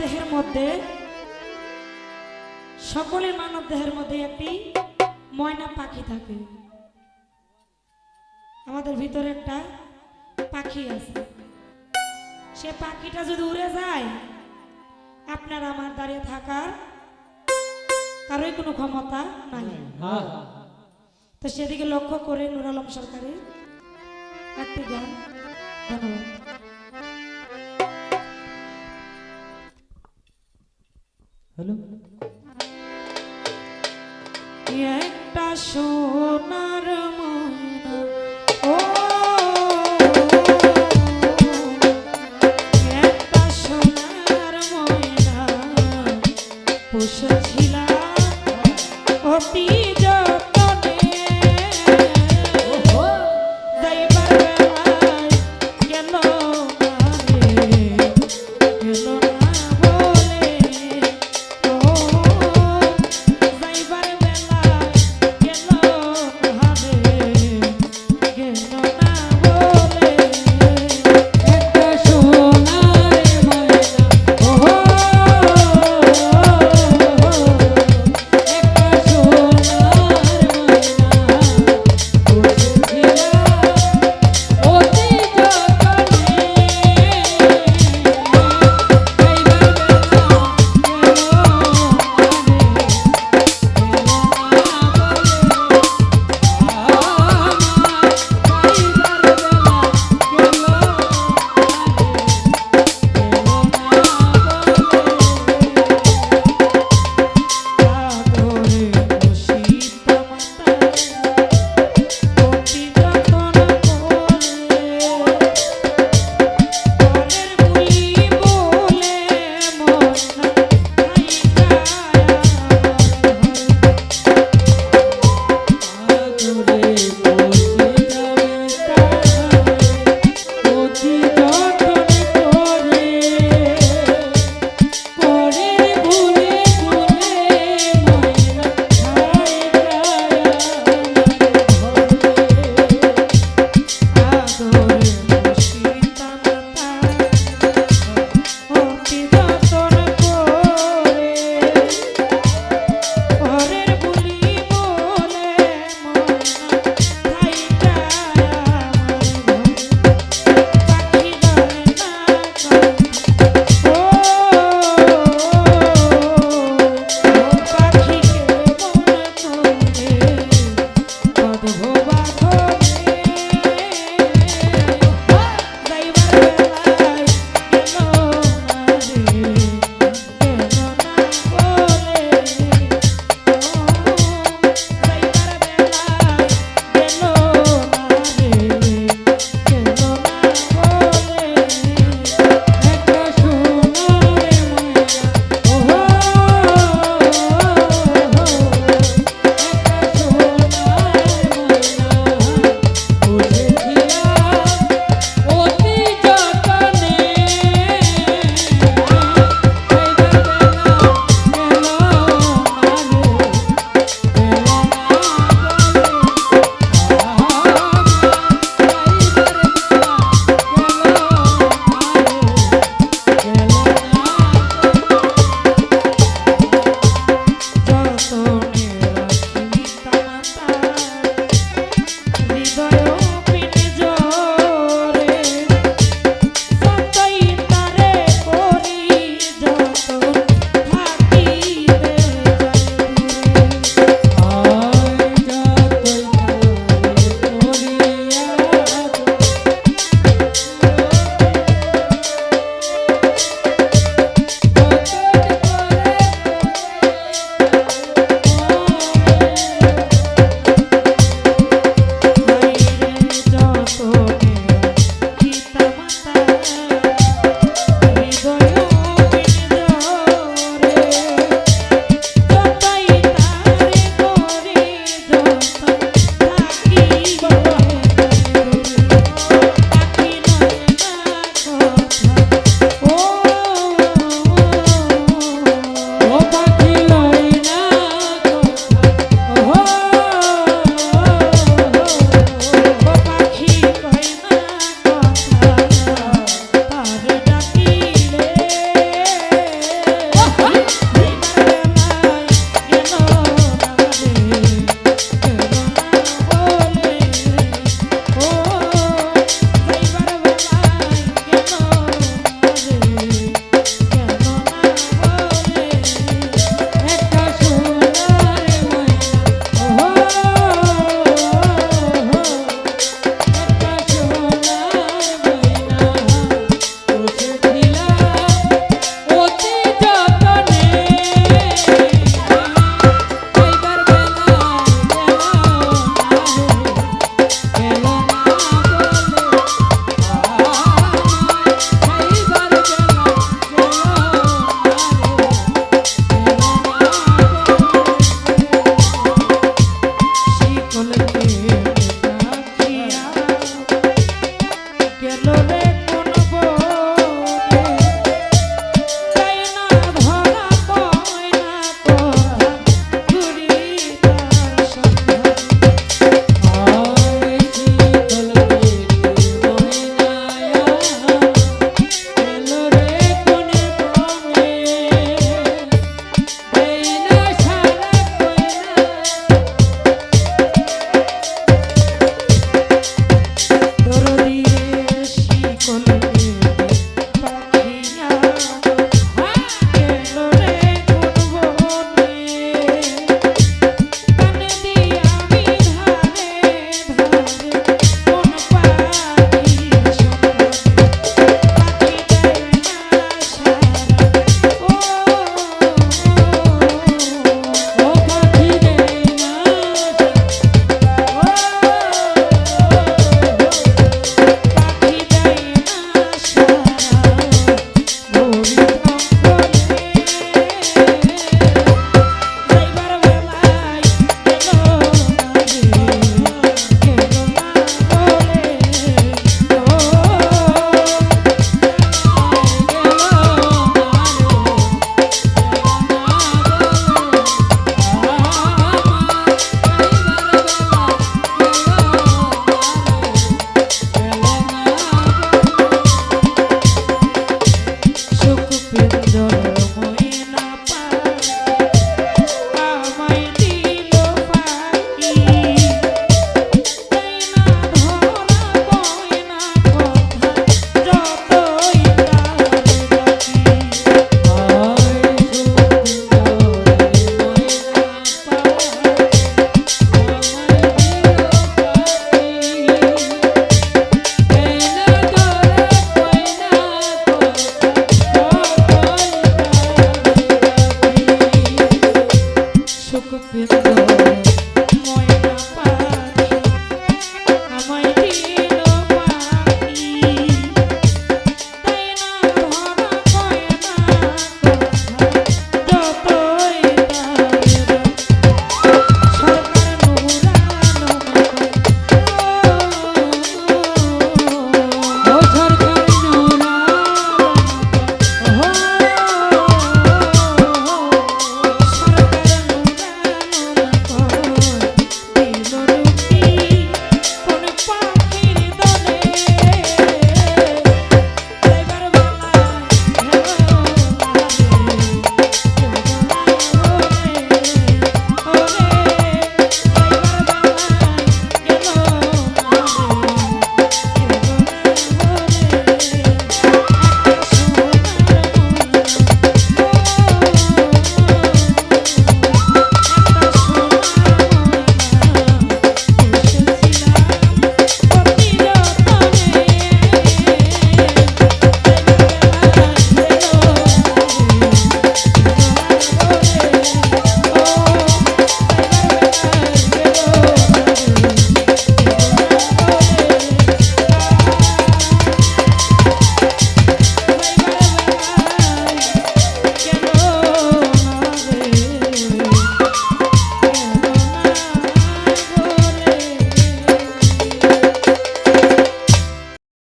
দেহের মধ্যে সকলের মানব দেহের মধ্যে একটি ময়না পাখি থাকে। আমাদের ভিতরে একটা পাখি আছে। সে পাখিটা যদি উড়ে যায় আপনার আমার দাঁড়িয়ে থাকার কারোই কোনো ক্ষমতা নাই। হ্যাঁ। তো সেদিকে লক্ষ্য করে নুর আলম সরকারের একটি গান ধন্যবাদ। হ্যালো একটা সোনা